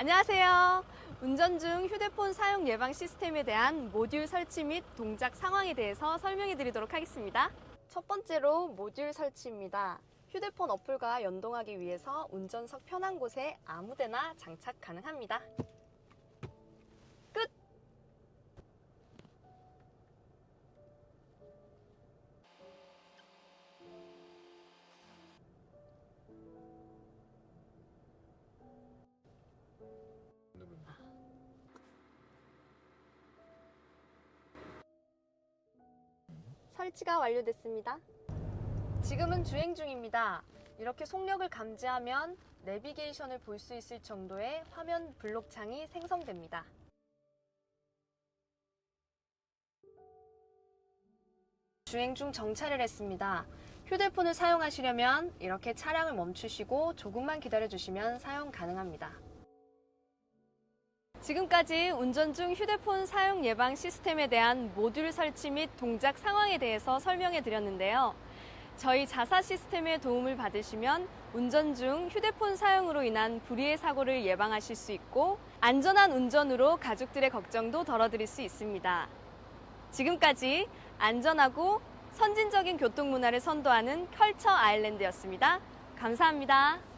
안녕하세요. 운전 중 휴대폰 사용 예방 시스템에 대한 모듈 설치 및 동작 상황에 대해서 설명해 드리도록 하겠습니다. 첫 번째로 모듈 설치입니다. 휴대폰 어플과 연동하기 위해서 운전석 편한 곳에 아무데나 장착 가능합니다. 설치가 완료됐습니다. 지금은 주행 중입니다. 이렇게 속력을 감지하면 내비게이션을 볼 수 있을 정도의 화면 블록창이 생성됩니다. 주행 중 정차를 했습니다. 휴대폰을 사용하시려면 이렇게 차량을 멈추시고 조금만 기다려 주시면 사용 가능합니다. 지금까지 운전 중 휴대폰 사용 예방 시스템에 대한 모듈 설치 및 동작 상황에 대해서 설명해 드렸는데요. 저희 자사 시스템의 도움을 받으시면 운전 중 휴대폰 사용으로 인한 불의의 사고를 예방하실 수 있고 안전한 운전으로 가족들의 걱정도 덜어드릴 수 있습니다. 지금까지 안전하고 선진적인 교통 문화를 선도하는 컬처 아일랜드였습니다. 감사합니다.